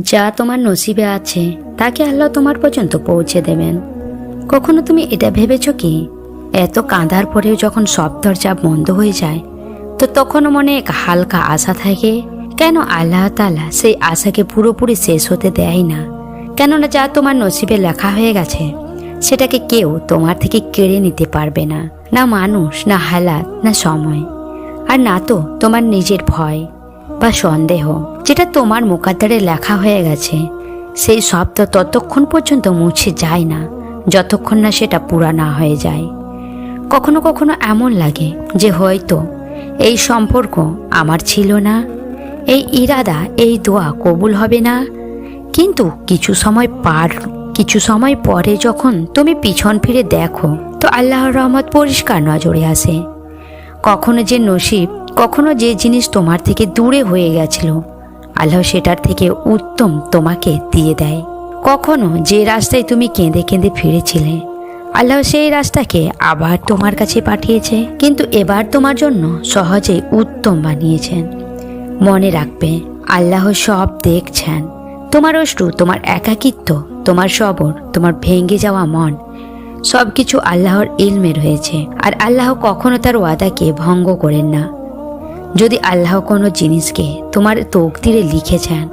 যা তোমার নসিবে আছে, তাকে আল্লাহ তোমার পর্যন্ত পৌঁছে দেবেন। কখনো তুমি এটা ভেবেছো কি? এত কাঁদার পরেও যখন সব দরজা বন্ধ হয়ে যায়, তো তখনও মনে এক হালকা আশা থাকে, কেন আল্লাহ তালা সেই আশাকে পুরোপুরি শেষ হতে দেয় না? কেননা যা তোমার নসিবে লেখা হয়ে গেছে, সেটাকে কেউ তোমার থেকে কেড়ে নিতে পারবে না না মানুষ, না হালাত, না সময়। আর না তো তোমার নিজের ভয়। বা সন্দেহ, যেটা তোমার মুকাদ্দারে লেখা হয়ে গেছে, সেই শব্দ ততক্ষণ পর্যন্ত মুছে যায় না, যতক্ষণ না সেটা পুরা না হয়ে যায়। কখনো কখনো এমন লাগে যে হয়তো এই সম্পর্ক আমার ছিল না, এই ইরাদা, এই দোয়া কবুল হবে না, কিন্তু কিছু সময় পার, কিছু সময় পরে যখন তুমি পিছন ফিরে দেখো, তো আল্লাহর রহমত পরিষ্কার নজরে আসে। কখনো যে নসিব কখনো যে জিনিস তোমার থেকে দূরে হয়ে গেছিল, আল্লাহ সেটার থেকে উত্তম তোমাকে দিয়ে দেয়। কখনো যে রাস্তায় তুমি কেঁদে কেঁদে ফিরেছিলে, আল্লাহ সেই রাস্তাকে আবার তোমার কাছে পাঠিয়েছে, কিন্তু এবার তোমার জন্য সহজেই উত্তম বানিয়েছেন। মনে রাখবে, আল্লাহ সব দেখছেন। তোমার অশ্রু, তোমার একাকিত্ব, তোমার সবর, তোমার ভেঙে যাওয়া মন সব কিছু আল্লাহর ইলমে রয়েছে। আর আল্লাহ কখনো তার ওয়াদাকে ভঙ্গ করেন না। যদি আল্লাহ কোনো জিনিসকে তোমার তকদিরে লিখেছেন,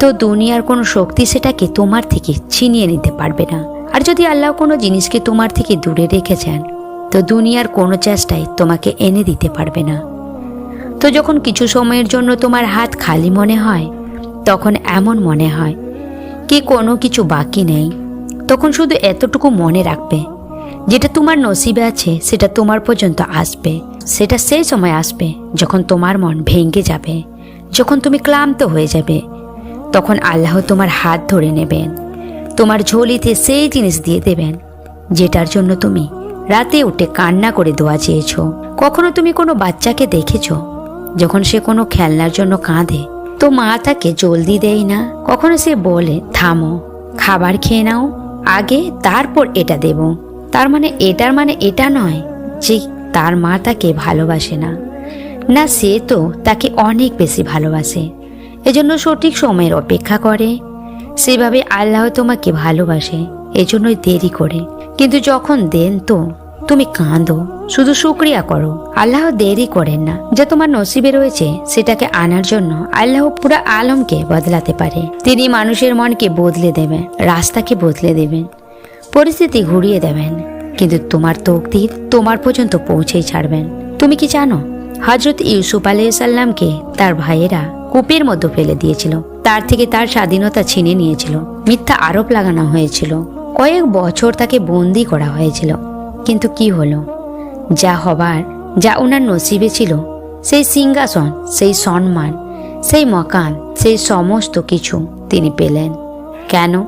তো দুনিয়ার কোনো শক্তি সেটাকে তোমার থেকে ছিনিয়ে নিতে পারবে না। আর যদি আল্লাহ কোনো জিনিসকে তোমার থেকে দূরে রেখেছেন, তো দুনিয়ার কোনো চেষ্টাই তোমাকে এনে দিতে পারবে না। তো যখন কিছু সময়ের জন্য তোমার হাত খালি মনে হয়, তখন এমন মনে হয় কি কোনো কিছু বাকি নেই। তখন শুধু এতটুকু মনে রাখবে, যেটা তোমার নসিবে আছে, সেটা তোমার পর্যন্ত আসবে। সেটা সেই সময় আসবে যখন তোমার মন ভেঙে যাবে, যখন তুমি ক্লান্ত হয়ে যাবে। তখন আল্লাহ তোমার হাত ধরে নেবেন। তোমার ঝোলিতে সেই জিনিস দিয়ে দেবেন, যেটার জন্য তুমি রাতে উঠে কান্না করে দোয়া চেয়েছ। কখনো তুমি কোনো বাচ্চাকে দেখেছ যখন সে কোনো খেলনার জন্য কাঁদে? তো মা তাকে জলদি দেয় না। কখনো সে বলে, থামো, খাবার খেয়ে নাও, আগে তারপর এটা দেব। তার মানে এটার মানে এটা নয় যে তার মা তাকে ভালোবাসে না। না, সে তো তাকে অনেক বেশি ভালোবাসে। এজন্য সঠিক সময়ের অপেক্ষা করে। সেভাবে আল্লাহ তোমাকে ভালোবাসে, এজন্যই দেরি করে। কিন্তু যখন দেন তো, তুমি কাঁদো, শুধু শুক্রিয়া করো। আল্লাহ দেরি করেন না। যা তোমার নসিবে রয়েছে, সেটাকে আনার জন্য আল্লাহ পুরো আলমকে বদলাতে পারে। তিনি মানুষের মনকে বদলে দেবেন, রাস্তাকে বদলে দেবেন, পরিস্থিতি ঘুরিয়ে দেবেন। কিন্তু তোমার তকদির তোমার পর্যন্ত পৌঁছেই ছাড়বেন। তুমি কি জানো হজরত ইউসুফ আলাইসাল্লামকে তার ভাইয়েরা কূপের মধ্যে ফেলে দিয়েছিল। তার থেকে তার স্বাধীনতা ছিনে নিয়েছিল। মিথ্যা আরোপ লাগানো হয়েছিল। কয়েক বছর তাকে বন্দি করা হয়েছিল। কিন্তু কি হলো? যা হবার, যা ওনার নসিবে ছিল, সেই সিংহাসন, সেই সম্মান, সেই মকান, সেই সমস্ত কিছু তিনি পেলেন। কেন?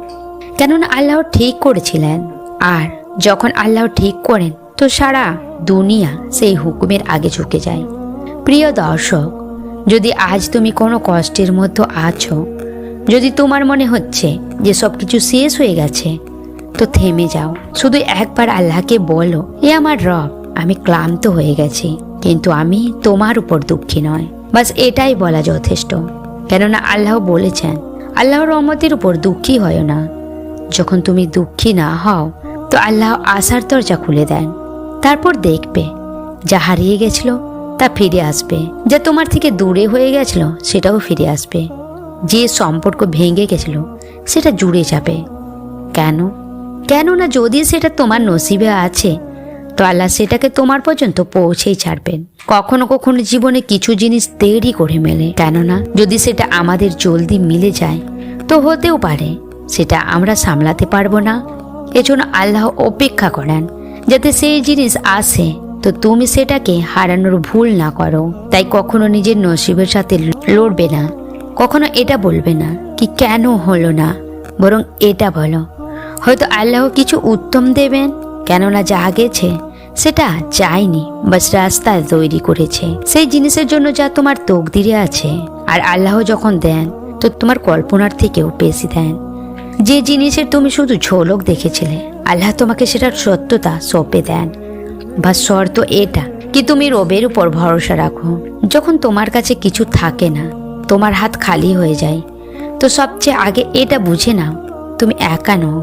কেননা আল্লাহ ঠিক করেছিলেন। আর যখন আল্লাহ ঠিক করেন, তো সারা দুনিয়া সেই হুকুমের আগে ঝুঁকে যায়। প্রিয় দর্শক, যদি আজ তুমি কোনো কষ্টের মধ্যে আছো, যদি তোমার মনে হচ্ছে যে সব কিছু শেষ হয়ে গেছে, তো থেমে যাও। শুধু একবার আল্লাহকে বলো এ আমার রব, আমি ক্লান্ত হয়ে গেছি, কিন্তু আমি তোমার উপর দুঃখী নয়। বাস এটাই বলা যথেষ্ট। কেননা আল্লাহ বলেছেন, আল্লাহর রহমতের উপর দুঃখী হয় না। যখন তুমি দুঃখী না হও তো আল্লাহ আশার দরজা খুলে দেন। তারপর দেখবে, যা হারিয়ে গেছিল তা ফিরে আসবে। যা তোমার থেকে দূরে হয়ে গেছিল সেটাও ফিরে আসবে। যে সম্পর্ক ভেঙে গেছিল সেটা জুড়ে যাবে। কেন? কেননা যদি সেটা তোমার নসিবে আছে, তো আল্লাহ সেটাকে তোমার পর্যন্ত পৌঁছেই ছাড়বেন। কখনো কখনো জীবনে কিছু জিনিস দেরি করে মেলে। কেননা যদি সেটা আমাদের জলদি মিলে যায়, তো হতেও পারে। সেটা আমরা সামলাতে পারব না এজন্য আল্লাহ অপেক্ষা করেন যাতে সেই জিনিস আসে। তো তুমি সেটাকে হারানোর ভুল না করো। তাই কখনো নিজের নসিবের সাথে লড়বে না। কখনো এটা বলবে না কি কেন হলো না। বরং এটা বলো, হয়তো আল্লাহ কিছু উত্তম দেবেন, কেননা যা গেছে সেটা চাইনি বাস রাস্তা তৈরি করেছে। সেই জিনিসের জন্য যা তোমার তকদিরে আছে। আর আল্লাহ যখন দেন, তো তোমার কল্পনার থেকেও বেশি দেন। যে জিনিসের তুমি শুধু ঝোলক দেখেছিলে, আল্লাহ তোমাকে সেটার সত্যতা সঁপে দেন। বা শর্ত এটা কি তুমি রবের উপর ভরসা রাখো? যখন তোমার কাছে কিছু থাকে না, তোমার হাত খালি হয়ে যায়। তো সবচেয়ে আগে এটা বুঝে নাও, তুমি একা নও।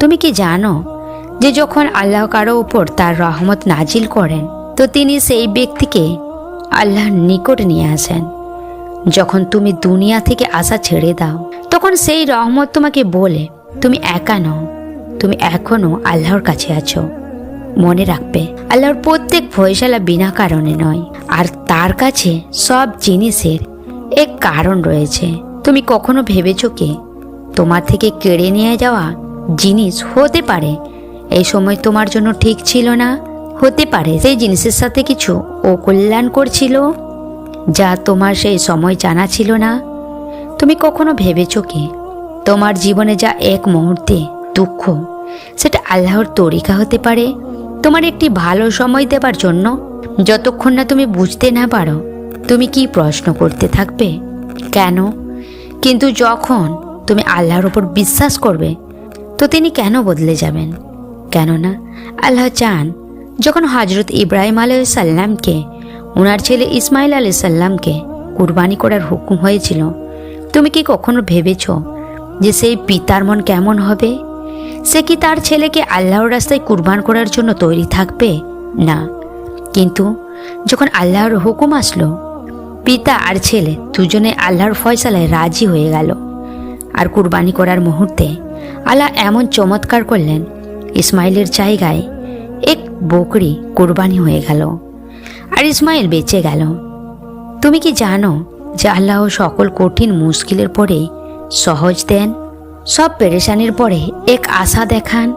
তুমি কি জানো যে যখন আল্লাহ কারও উপর তার রহমত নাজিল করেন, তো তিনি সেই ব্যক্তিকে আল্লাহর নিকট নিয়ে আসেন। যখন তুমি দুনিয়া থেকে আশা ছেড়ে দাও, তখন সেই রহমত তোমাকে বলে, তুমি একা নও, তুমি এখনও আল্লাহর কাছে আছো। মনে রাখবে, আল্লাহর প্রত্যেক ফয়সালা বিনা কারণে নয়, আর তার কাছে সব জিনিসের এক কারণ রয়েছে। তুমি কখনো ভেবেছো কি, তোমার থেকে কেড়ে নিয়ে যাওয়া জিনিস হতে পারে? এই সময় তোমার জন্য ঠিক ছিল না? হতে পারে, সেই জিনিসের সাথে কিছু ও কল্যাণ করছিল? যা তোমার সেই সময় জানা ছিল না? তুমি কখনো ভেবেছো কি? তোমার জীবনে যা এক মুহূর্তে দুঃখ, সেটা আল্লাহর তরিকা হতে পারে? তোমার একটি ভালো সময় দেবার জন্য যতক্ষণ না তুমি বুঝতে না পারো, তুমি কি প্রশ্ন করতে থাকবে? কেন? কিন্তু যখন তুমি আল্লাহর ওপর বিশ্বাস করবে, তো তিনি কেন বদলে যাবেন? কেননা আল্লাহ চান, যখন হজরত ইব্রাহিম আলাই সাল্লামকে ওনার ছেলে ইসমাইল আলি সাল্লামকে কুরবানি করার হুকুম হয়েছিল। তুমি কি কখনো ভেবেছ যে সেই পিতার মন কেমন হবে? সে কি তার ছেলেকে আল্লাহর রাস্তায় কুরবান করার জন্য তৈরি থাকবে? না। কিন্তু যখন আল্লাহর হুকুম আসলো, পিতা আর ছেলে দুজনে আল্লাহর ফয়সালায় রাজি হয়ে গেল। আর কুরবানি করার মুহূর্তে আল্লাহ এমন চমৎকার করলেন, ইসমাইলের জায়গায় এক বকরি কোরবানি হয়ে গেল। আর ইসমাইল বেঁচে গেল। তুমি কি জানো যে আল্লাহ সকল কঠিন মুশকিলের পরেই সহজ দেন? সব পেরেশানির পরে এক আশা দেখান।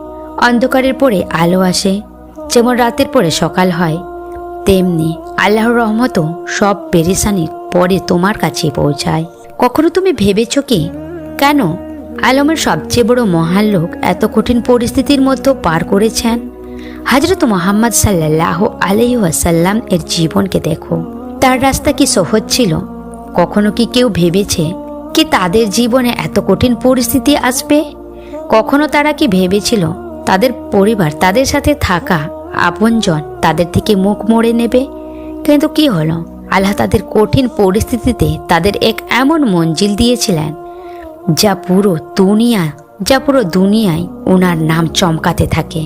অন্ধকারের পরে আলো আসে। যেমন রাতের পরে সকাল হয়, তেমনি আল্লাহর রহমতও সব পেরেশানির পরে তোমার কাছে পৌঁছায়। কখনো তুমি ভেবেছ কি, কেন আলমের সবচেয়ে বড় মহান লোক এত কঠিন পরিস্থিতির মধ্যে পার করেছেন? হজরত মোহাম্মদ সাল্লাহ আলহি ওয়াসাল্লাম এর জীবনকে দেখো। তার রাস্তা কি সহজ ছিল? কখনো কি কেউ ভেবেছে কি তাদের জীবনে এত কঠিন পরিস্থিতি আসবে? কখনো তারা কি ভেবেছিল তাদের পরিবার, তাদের সাথে থাকা আপনজন তাদের থেকে মুখ মোড়ে নেবে? কিন্তু কি হলো? আল্লাহ তাদের কঠিন পরিস্থিতিতে তাদের এক এমন মঞ্জিল দিয়েছিলেন, যা পুরো দুনিয়া, যা পুরো দুনিয়ায় ওনার নাম চমকাতে থাকে।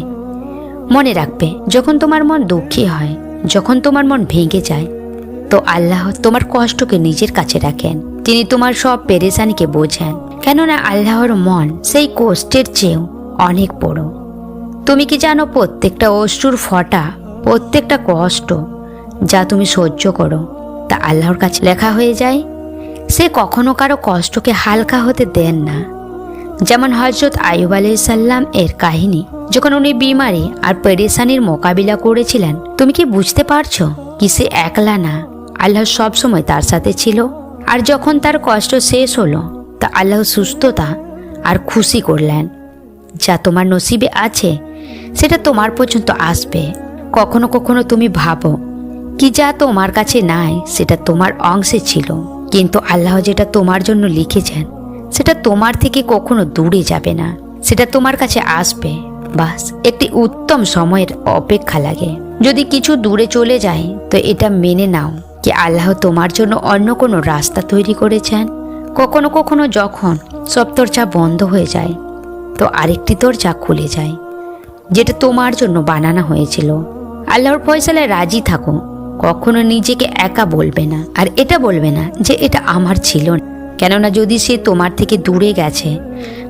মনে রাখবে, যখন তোমার মন দুঃখী হয়, যখন তোমার মন ভেঙে যায়, তো আল্লাহ তোমার কষ্টকে নিজের কাছে রাখেন। তিনি তোমার সব পেরেশানিকে বোঝেন। কেননা আল্লাহর মন সেই কষ্টের চেয়েও অনেক বড়। তুমি কি জানো প্রত্যেকটা অশ্রুর ফটা, প্রত্যেকটা কষ্ট যা তুমি সহ্য করো, তা আল্লাহর কাছে লেখা হয়ে যায়? সে কখনো কারও কষ্টকে হালকা হতে দেন না। যেমন হজরত আয়ুব আলাইসাল্লাম এর কাহিনী। যখন উনি বিমারি আর পেরেশানির মোকাবিলা করেছিলেন, তুমি কি বুঝতে পারছ কি সে একলা না? আল্লাহ সব সময় তার সাথে ছিল। আর যখন তার কষ্ট শেষ হলো, তা আল্লাহ সুস্থতা আর খুশি করলেন। যা তোমার নসিবে আছে, সেটা তোমার পর্যন্ত আসবে। কখনো কখনো তুমি ভাবো, কি যা তোমার কাছে নাই, সেটা তোমার অংশে ছিল। কিন্তু আল্লাহ যেটা তোমার জন্য লিখেছেন সেটা তোমার থেকে কখনো দূরে যাবে না। সেটা তোমার কাছে আসবে। বাস, একটি উত্তম সময়ের অপেক্ষা লাগে। যদি কিছু দূরে চলে যায়, তো এটা মেনে নাও কি আল্লাহ তোমার জন্য অন্য কোনো রাস্তা তৈরি করেছেন। কখনো কখনো যখন সব দরজা বন্ধ হয়ে যায়, তো আরেকটি দরজা খুলে যায়, যেটা তোমার জন্য বানানো হয়েছিল। আল্লাহর ফয়সালায় রাজি থাকো। কখনো নিজেকে একা বলবে না। আর এটা বলবে না যে এটা আমার ছিল না। কেননা যদি সে তোমার থেকে দূরে গেছে,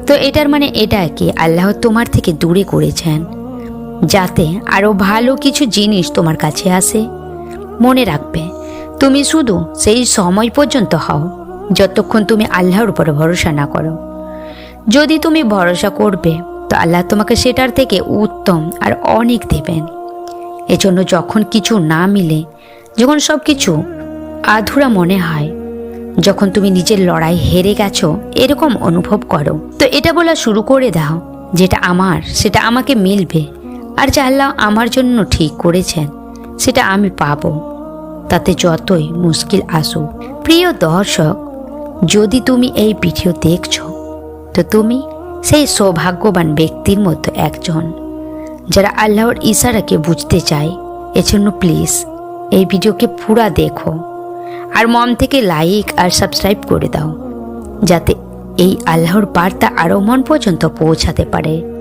তো এটার মানে এটা কি? আল্লাহ তোমার থেকে দূরে করেছেন, যাতে আরও ভালো কিছু জিনিস তোমার কাছে আসে। মনে রাখবে, তুমি শুধু সেই সময় পর্যন্ত হও, যতক্ষণ তুমি আল্লাহর উপর ভরসা না করো। যদি তুমি ভরসা করবে, তো আল্লাহ তোমাকে সেটার থেকে উত্তম আর অনেক দেবেন। এজন্য যখন কিছু না মিলে, যখন সব কিছু আধুরা মনে হয় যখন তুমি নিজের লড়াই হেরে গেছো, এরকম অনুভব করো। তো এটা বলা শুরু করে দাও, যেটা আমার, সেটা আমাকে মিলবে। আর যা আল্লাহ আমার জন্য ঠিক করেছেন, সেটা আমি পাবো। তাতে যতই মুশকিল আসুক। প্রিয় দর্শক, যদি তুমি এই ভিডিও দেখছ, তো তুমি সেই সৌভাগ্যবান ব্যক্তির মধ্যে একজন, যারা আল্লাহর ইশারাকে বুঝতে চায়। এজন্য প্লিজ এই ভিডিওকে পুরা দেখো। আর মন থেকে লাইক আর সাবস্ক্রাইব করে দাও, যাতে এই আল্লাহর বার্তা আরও মন পর্যন্ত পৌঁছাতে পারে।